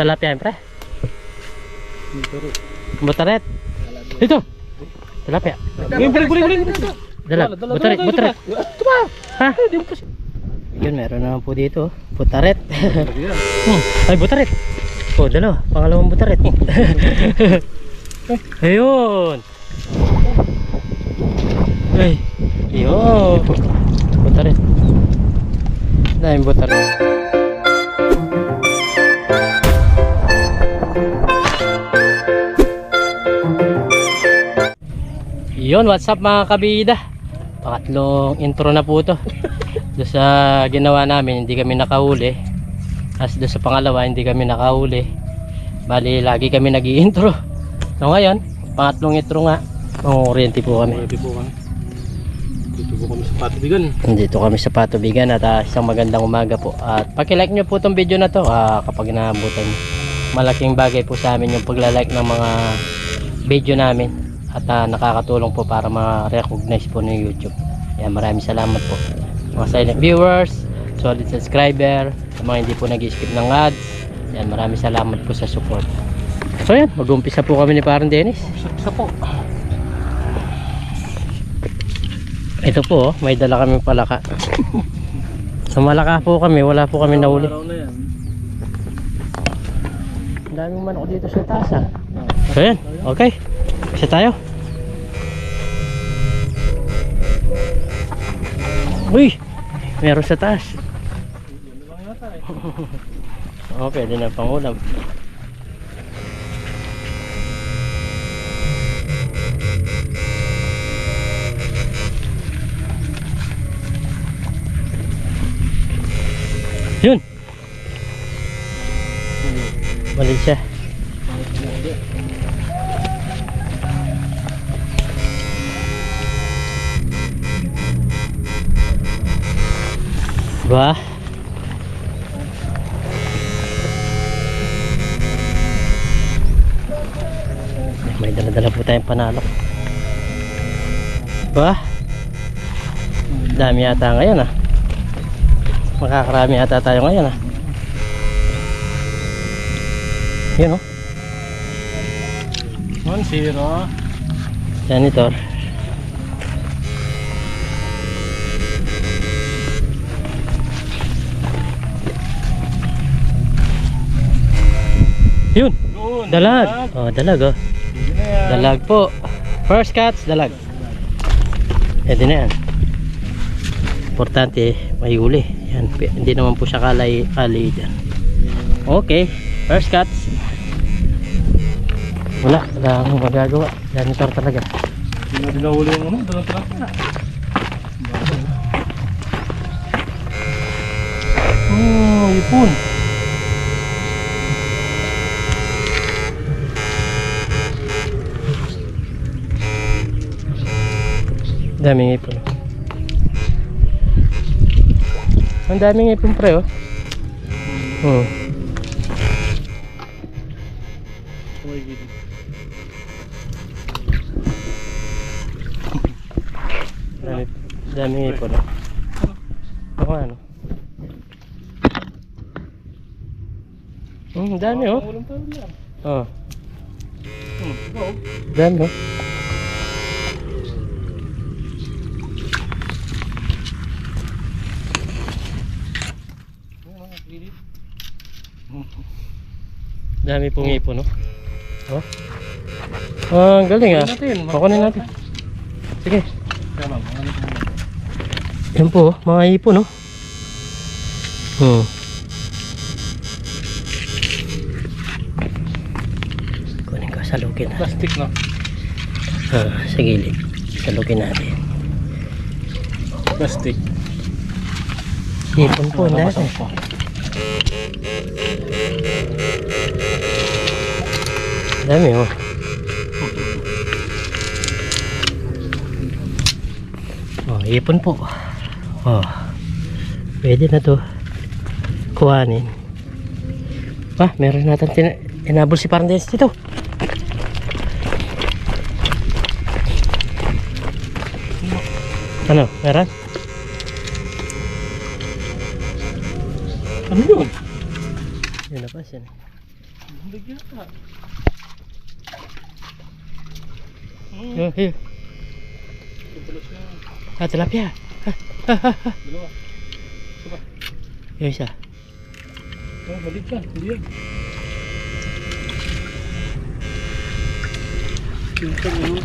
Talapia yan, pre. Butaret. Ito. Talapia. Guling, guling, guling, guling. Dalag. Dala, dala, Butaret, butaret. Ito ba? Ha? Yun, meron naman po dito. Butaret. Ay, butaret. Oh, dalawa. Pangalawang butaret. Ayun. Ay. Ayun. Butaret. Daming butaret. Yun, what's up mga kabida? Pangatlong intro na po to. Doon sa ginawa namin, hindi kami nakahuli. As doon sa pangalawa, hindi kami nakahuli. Bali, lagi kami nag intro So ngayon, pangatlong intro nga, mangunguriente po kami. Po kami. Dito po kami sa patubigan. Nandito kami sa Patubigan at ah, isang magandang umaga po. At pakilike nyo po itong video na to ah, kapag naabutan nyo. Malaking bagay po sa amin yung paglalike ng mga video namin. At ah, nakakatulong po para ma-recognize po ng YouTube. Yan, maraming salamat po. Mga silent viewers, solid subscriber, sa mga hindi po nag-skip ng ads. Yan, maraming salamat po sa support. So yan, mag-umpisa po kami ni Parang Dennis. Isa po. Ito po, oh, may dala kami palaka. Sa malaka po kami, wala po kami nahuli. Ang daming manok dito sa taas ah. So yan, okay. Isa tayo. Uy! Meron sa taas. Oo, pwede na pangulam. Yun! Siya. Ba? May dala-dala po tayong panalo. Ba? Dami yata ngayon ah. Makakarami yata tayo ngayon ah. Yun oh. One zero. Janitor. Yun, Yun. dalag. Oh, dalag oh. Dalag po. First cuts, dalag. Pwede na yan. Importante, may huli. Yan, hindi naman po siya kalay, kalay dyan. Okay, first cuts. Wala, wala akong magagawa. Janitor talaga. Hindi na din nahuli yung ano. Truck na. Oh, ipon. Daming ipon. Ang daming ipon pre oh. Hmm. Daming ipon oh. Ako ano? Hmm, dami oh. Oh, Hmm, dami oh. Ayun, mga pilit. Dami pong ipon oh. Oh. Ah, ang galing ah. Natin, Kukunin natin. Sige. Yan po, oh, mga ipon, oh. Hmm. Kunin ko, salukin na. Plastic na. Ah, sa gilid. Salukin natin. Plastic. Ipon po, ang dami. Oh. Oh, ipon po. Oh. Pwede na to. Kuhanin. Ah, meron natin tina- inabol si Parandes dito. Ano, meron? Ano yun? Yun na pa siya. Bigyan ka. Hmm. Yun, yun. Tutulos na. Ah, tilapia. Dalawa. Isa pa. Yung isa. Oh, balik ka. Hindi yan. Pinsan mo.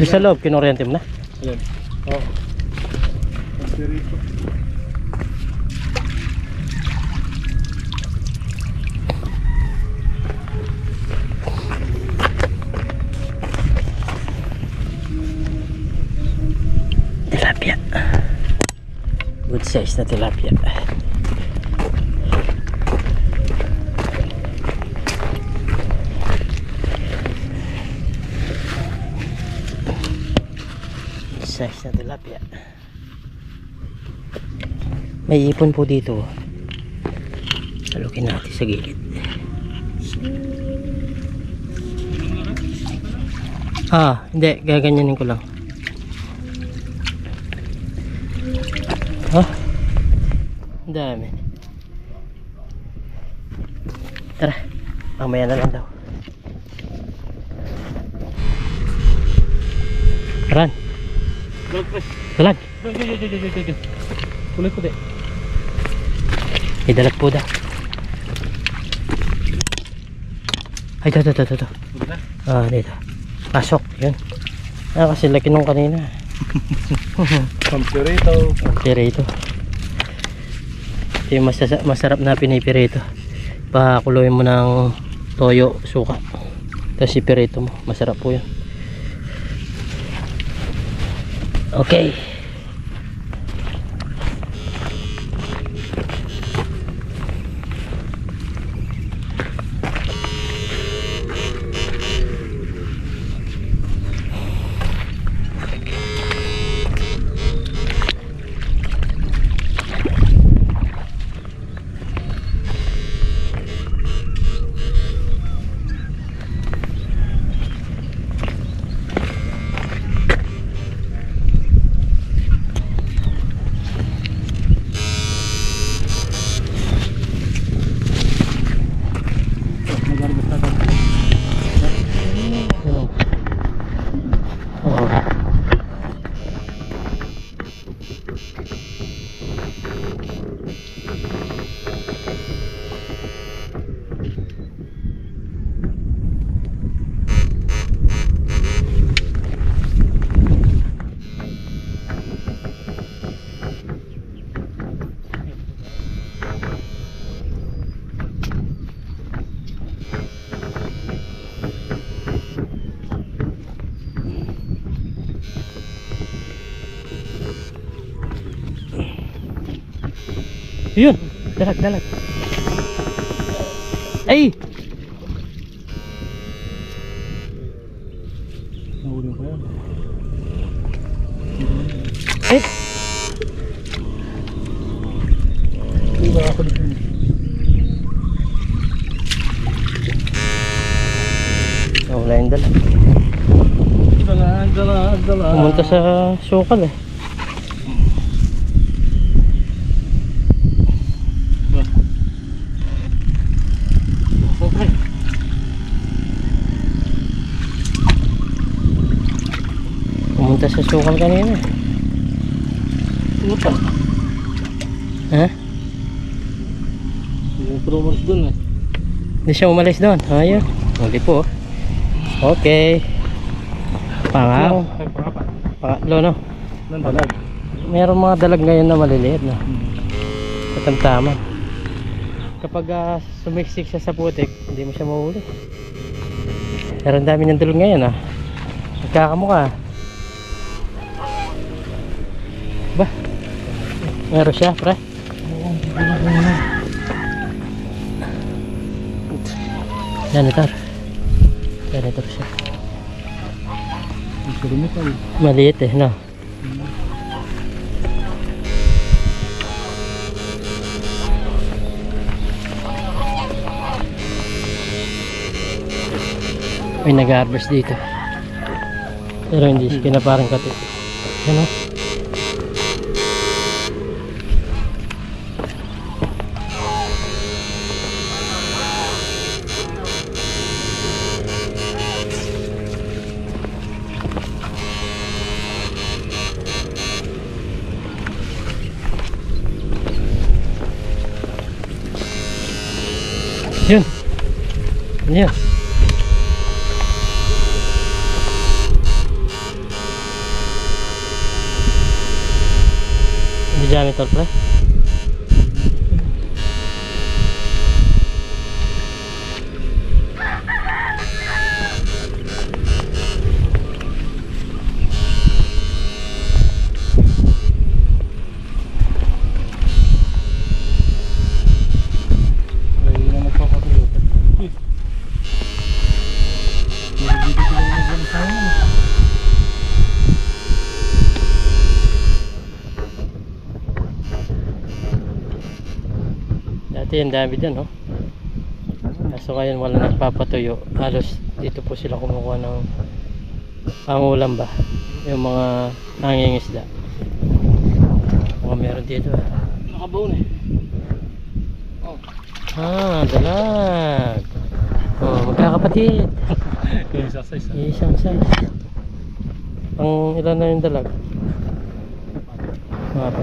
Di sa loob, kinuryente mo na. Ayan. Oh. Ang Good size na tilapia. Good size na tilapia. May ipon po dito. Salukin natin sa gilid. Ah, hindi. Gaganyanin ko lang. Ha? Ang dami. Tara. Mamaya na lang daw. Pre. Dalag. Kulay puti. May dalag po daw. Ay, ito, ito, ito, ito. Ah, dito. Pasok. Yun. Ah, kasi laki nung kanina. Ang perito. Ito yung masarap na pinipirito. Pakuloyin mo ng toyo, suka. Tapos ipirito mo. Masarap po yun. Okay. Yun. Dalag, dalag. Ay! Nahuli ko yan. Ay! Wala yung dalag. Dala, dala, dala. Pumunta sa sukal eh. Ba? Okay. Sukal kanina. Ano pa? Ha? Yung promos dun eh. Hindi siya umalis doon. Ayun. Hindi po. Okay. Pangaw. Pangatlo no. Nandalag. Meron mga dalag ngayon na maliliit no. Katamtaman. Kapag uh, sumiksik siya sa putik, hindi mo siya mahuli. Pero ang dami ng dulog ngayon ah. Nagkakamukha. Ba? Meron siya, pre. Janitor. Janitor siya. Maliit eh, no? May nag-harvest dito. Pero hindi siya kinaparang kati. Yan o. Yun. Diameter pre? Ay, Dati ang dami dyan, no? Kaso ngayon wala nagpapatuyo. Halos dito po sila kumukuha ng pangulam ba? Yung mga nangingisda. Mga meron dito. ah. Nakabaon eh. Oh. Ah, dalag. Oh, magkakapatid. Yung isa sa isa. Isang size. Pang ilan na yung dalag? Mga pa.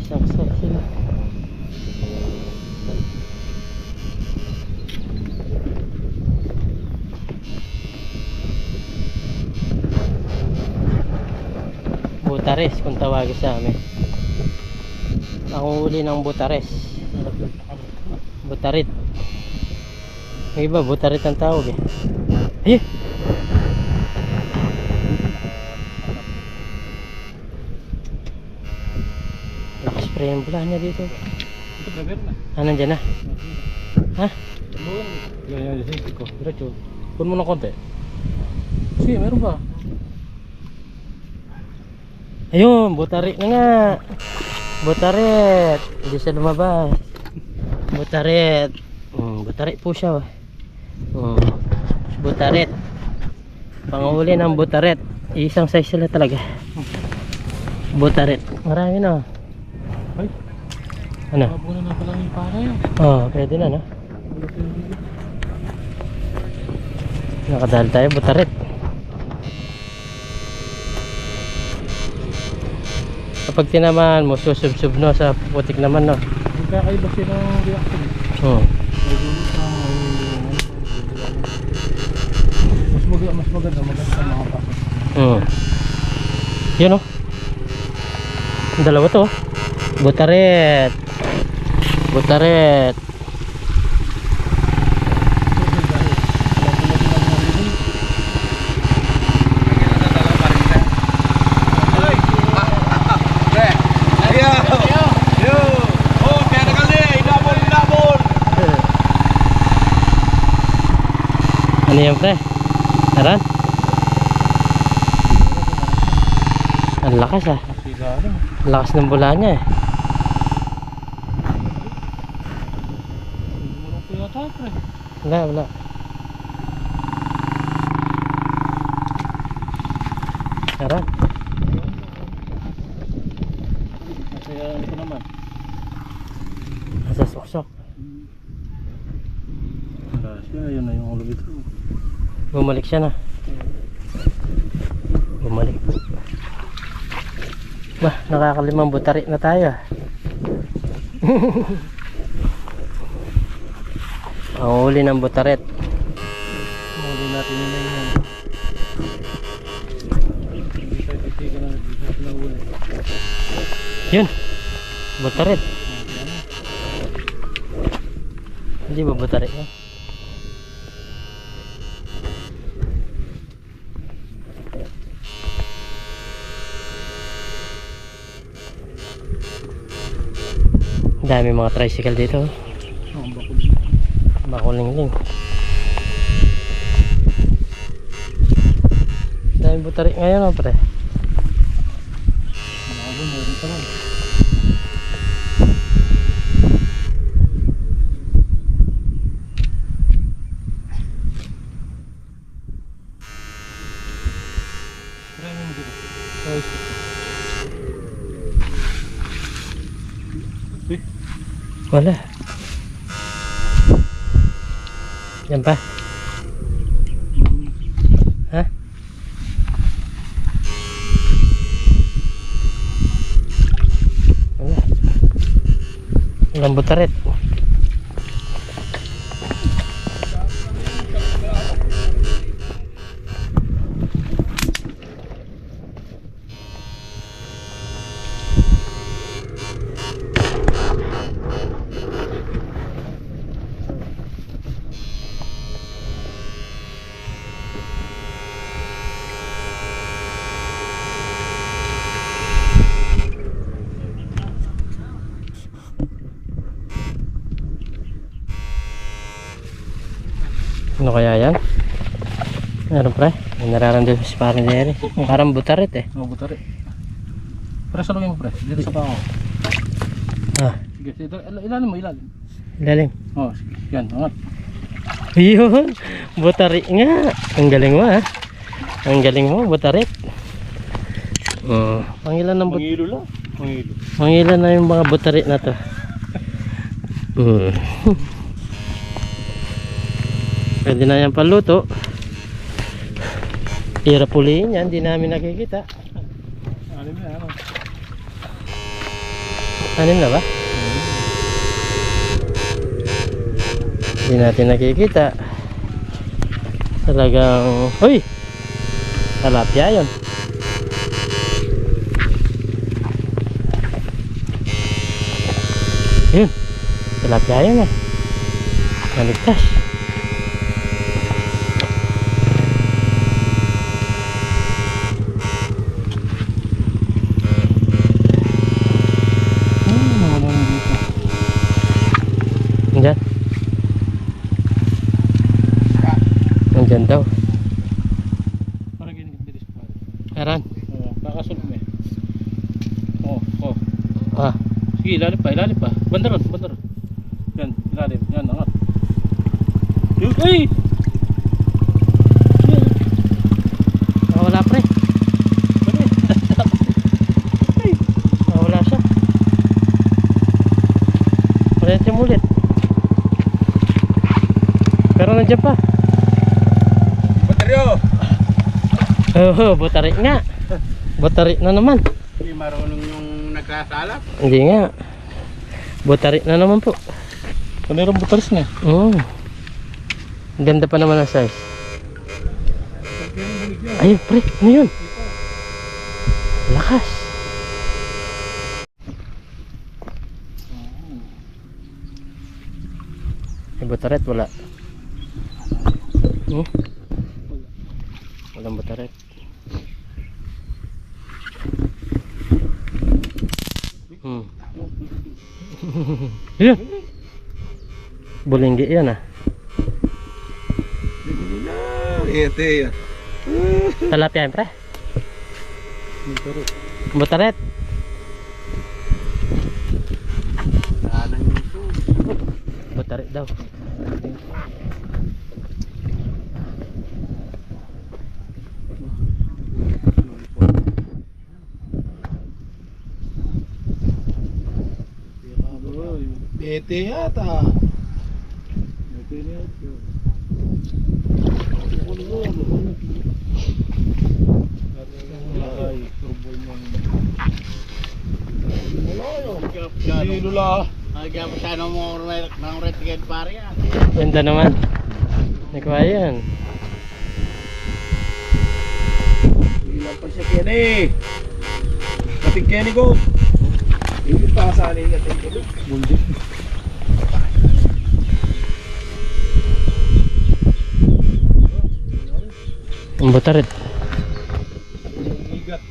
Isang size sila. Butares kung tawagin sa amin. Ang huli ng butares. Butarit. Yung iba, butarit ang tawag eh. Pa rin ang bulahan niya dito. Ah, nandyan na. Ha? Yan, yan, yan. ko. Diretso. Pun mo ng konti. Sige, meron ba? Ayun, butarit na nga. Butarit. Hindi siya lumabas. Butarit. Hmm, butarit po siya. oh. Hmm. Butarit. Panghuli ng butarit. Isang size sila talaga. Butarit. Marami na. oh. Ay, Ano? mabunan na pala yung para yan. Oh, pwede na, no? Nakadahal tayo, butarit. Kapag tinamaan mo, susub-sub no, sa putik naman, no? Magkakaiba sila ng reaction. May... Mas maganda, mas maganda, maganda sa mga pasok. Hmm. Yun, oh. Dalawa to, oh. Butaret. Butaret. Ano yan, pre? Aran? Ang lakas, ah. Ang lakas ng bula niya, eh. Wala, wala. Aran? Ano ko naman. Nasa suksok. Kasi yun na yung ulo ito. Bumalik siya na. Bumalik. Bah, nakakalimang butari na tayo. ah. Ang huli ng butaret. Muli natin na yun. Yun. Butaret. Hindi ba butaret yan? Dami mga tricycle dito. ang bakul. Makulingling. Dami butaret ngayon oh, pre. Mga ba, meron pa lang. Wala. Yan pa. Ha? Wala. Walang butaret. Ano kaya yan? Meron pre? May nararamdaman si parang Jerry. Parang butaret eh. Oh, butari. Pre, salungin mo pre. Dito sa pao. Ah, Sige, dito. il- Ilalim mo, ilalim. lalim. Oh, sige. Yan, angat. Yun, butari nga. Ang galing mo ah. Ang galing mo, butarit. Oh, pangilan ng but Mangilo lang. Mangilo. pangilan na yung mga butari na to. Hmm. Pwede na yan paluto. Hirap pulihin yan, di namin nakikita. Alim na, ano? Anin na ba? Hindi natin nakikita. Talagang... Uy! Talapia yun. Yun. Talapia yun ah. Naligtas. Hmm, wala na dito. Nandyan. Nandyan daw. Parang ginigbilis pa. Aran. Oh, kakasulog mo eh. Oh, oh. Ah. Sige, ilalim pa, ilalim pa. Banda ron, banda ron. Yan, ilalim. Yan, angat. Yun, ay! Ah, wala pre. Bali. Ah, siya. Ulit. Pero nandiyan pa. Bateryo! Oo, oh, butari nga. Butari na naman. Nagsasalap. Hindi nga. Butari na naman po. Panirang butaris na. Oo. Ang Ganda pa naman ang size. Ayun, pre. Ano yun? Lakas. May butaret, wala. Hmm? Walang butaret. Hmm. Yan. Bulinggi yan ah. Ito yan. Talapia yan, pre. Butaret. Butaret daw. Ito yata. Sino la? Nagyan mo ng retigan pare yan. Ganda naman. Nakuha yan. Ilan pa siya eh. Kating Kenny ko. Hindi pa sa anin kating Kenny. Bundi. Ang butaret. Igat.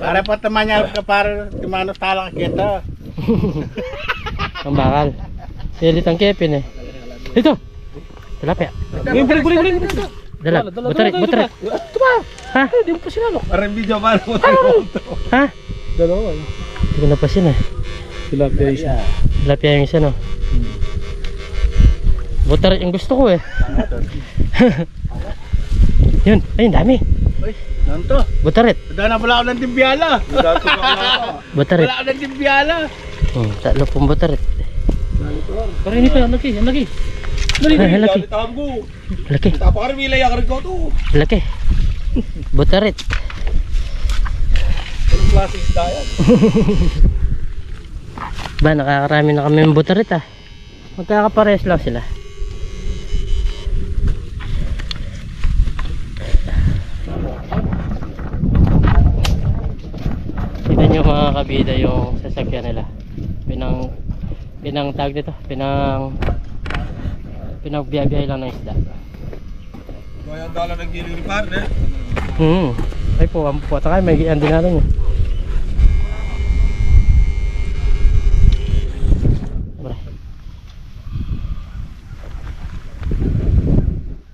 Para pa tamanya para tumano tala ka kita. Ang bakal. Silit ang kepin eh. Ito! Talapia. Guling, guling, guling, guling. Dala. Dala, butaret. Tuba! Ha? Hindi mo pa sinalok. Parang video para mo Ha? Dalawa. Hindi ko napasin eh. Tilapia isa. Talapia yung isa no. Butaret yung gusto ko eh. Yun. Ayun, dami. Uy. Nanto. Butarit. Tanda na pala ako ng na. Butarit. Wala ako ng timbyala. Hmm, tatlo pong butarit. Pero ini pa, laki, ang laki. Ay, dali. laki. Tago. Laki. Tapakarmila yakar ko to. Laki. Butarit. Anong klaseng isda yan? Ba, nakakarami na kami ng butarit ah. Magkakapares lang sila. Mga kabida yung sasakyan nila. Pinang, pinang tag dito. Pinang, pinang biyay lang ng isda. Kaya ang dala ng giling ripar, eh. Hmm. Ay po, ang puwata kayo, may gian din natin. Pre.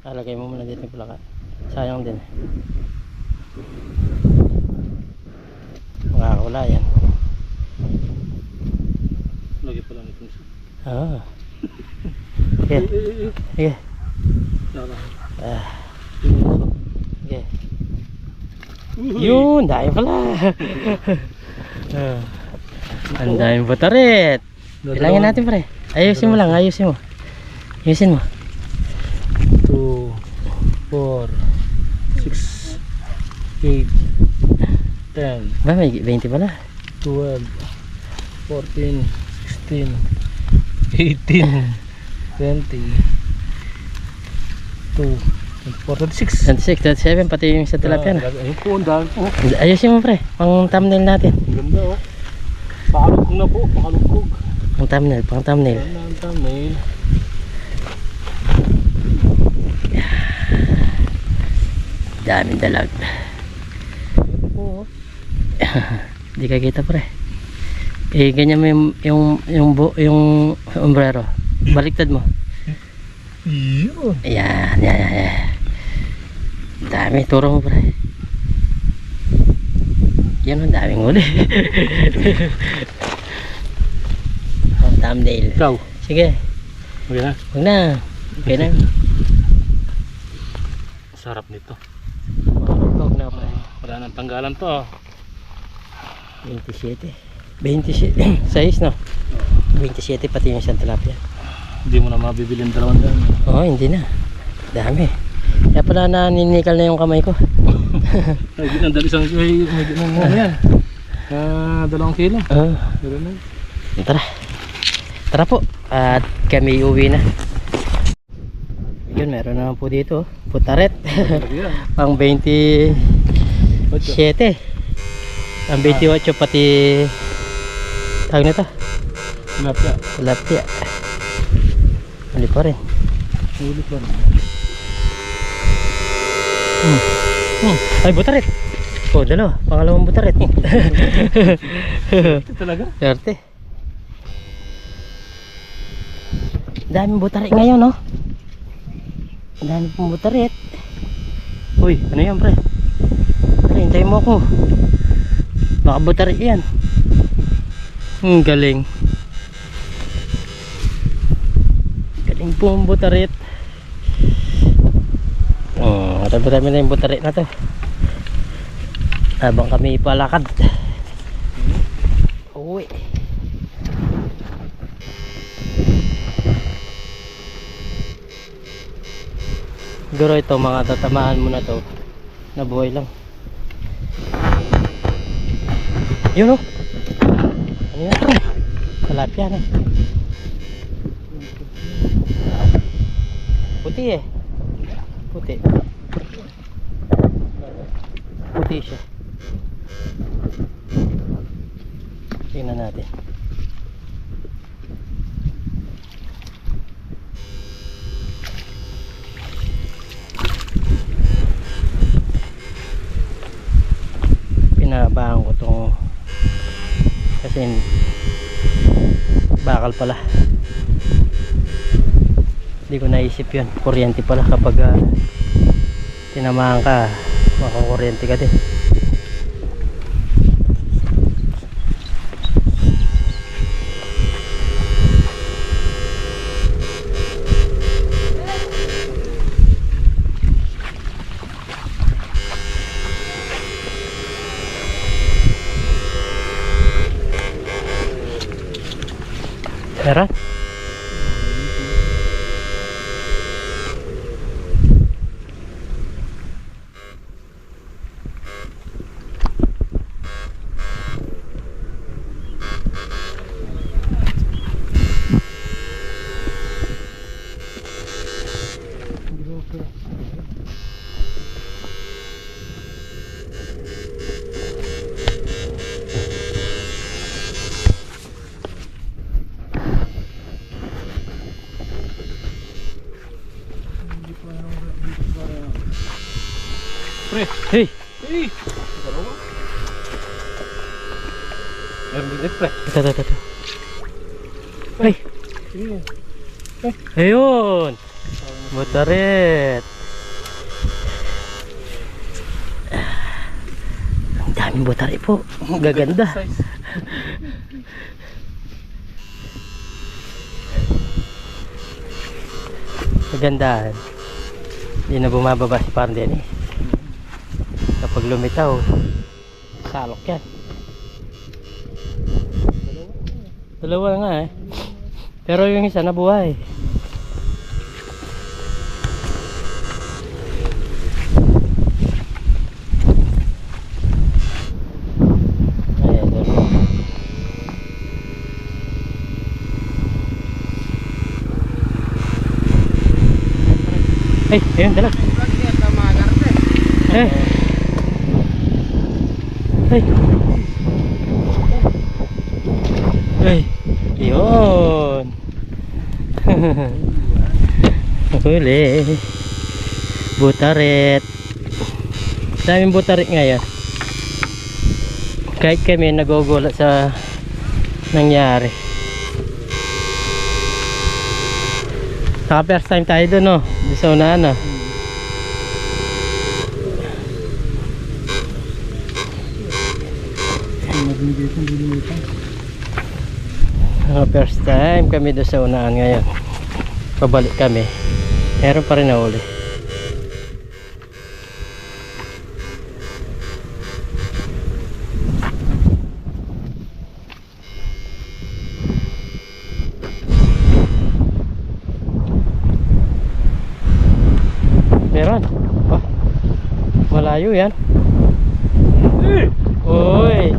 Lalagay mo muna dito yung plaka. Sayang din. Makakawala yan. Lagi pala. Ah. Eh, eh, eh. sige. Naka. Ah. Sige. Yun, dahil pala. ah. Ang daming butarit. Bilangin natin pre. Ayusin mo lang, ayusin mo. Ayusin mo. 2, 4, 6, 8, 10, Ba, may 20 pala. 12, 14, 16, 18, 20, 2, 24, 26. 26, 27, pati yung sa tilapia na. Ayun po, ang dami po. Ayusin mo pre, pang thumbnail natin. Ang ganda oh. Pakalugkog na po, pakalugkog. Pang thumbnail, pang thumbnail. Ganda ang thumbnail. Daming dalag. Oo. Di ka kita pre. Eh, ganyan mo yung, yung, yung, bu- yung umbrero. Baliktad mo. Iyo. Ayan, yan, yan, yan. Dami, turo mo pre. Yan ang daming huli. Ang thumbnail. Ikaw. Sige, Okay na. huwag na. Okay na. Sarap nito. Huwag na pre. Wala nang tanggalan to. Ah. 27. 27. Size no? 27 pati yung isang tilapia. Hindi mo na mabibili ang dalawang daan. Oo, hindi na. Dami. Kaya pala naninikal na yung kamay ko. Ay, di na dali isang ay, may di na ano yan. Ah, dalawang kilo. Oo. Na. Tara. Tara po. At kami uwi na. Yun, meron naman po dito. Putaret. Lagi yan. Pang 27. Ang 28 pati tawag na to. Tilapia. Tilapia. Mali pa rin. Ulit ba? Hmm. Hmm. Ay, butaret. Oh, dalawa. Pangalawang butaret. Ito talaga. Swerte. Daming butarit ngayon, no? Dami pong butarit. Uy, ano yan, pre? Pre, hintayin mo ako. Baka butarit yan. Ang galing. Galing po ang butarit. Oh, marami na yung butarit na to. Habang kami palakad. Uwi. Siguro ito mga tatamaan mo na to nabuhay lang. Yun o. Ano yan? Talapia na. Puti eh. Puti. Puti siya. Kasi bakal pala. Hindi ko naisip yun. Kuryente pala kapag ah, tinamahan ka makakuryente ka din Meron? Pre. Hey! Hey. Meron din eh, pre. Ito, ito, ito. ito. Ay! Ayun! Butaret! Ang daming butari po. Gaganda. Kagandahan. Hindi na bumababa si Parang Denny. Kapag lumitaw, salok yan. Dalawa nga eh. Pero yung isa nabuhay. Ay, ayun, dala. Eh. Ay. Ay. Yun. Huli. Butaret. Daming butaret ngayon. Kahit kami nagugulat sa nangyari. Saka first time tayo doon, no? Doon sa unahan, no? Mga first time kami doon sa unahan ngayon. Pabalik kami. Meron pa rin na uli. Meron. Oh, malayo yan. Uy,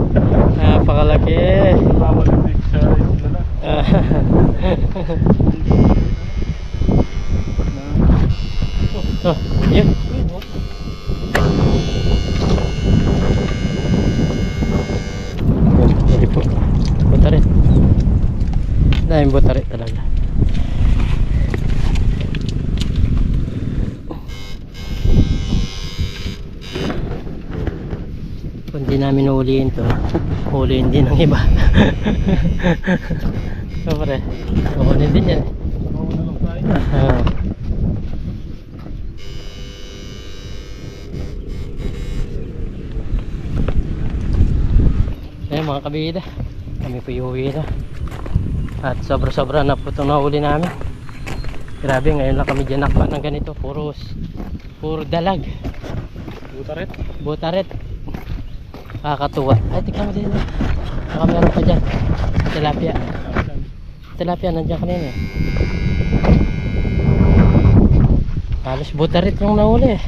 napakalaki. Bawal din sa isla na. oh, yun. Hindi po. Butari. Daming butari talaga. Kung di namin ulihin to, ulihin din ng iba. Siyempre, ulihin din yan. Tayo. Ah. Ayan mga kabida Kami po iuwi na At sobra sobra na po itong nahuli namin Grabe ngayon lang kami dyan nakpa ng ganito Puro, puro dalag Butaret. Butaret Kakatuwa Ay tignan mo din. Baka meron pa dyan. Tilapia. Tilapia nandiyan kanina eh. Halos butarit yung nahuli eh.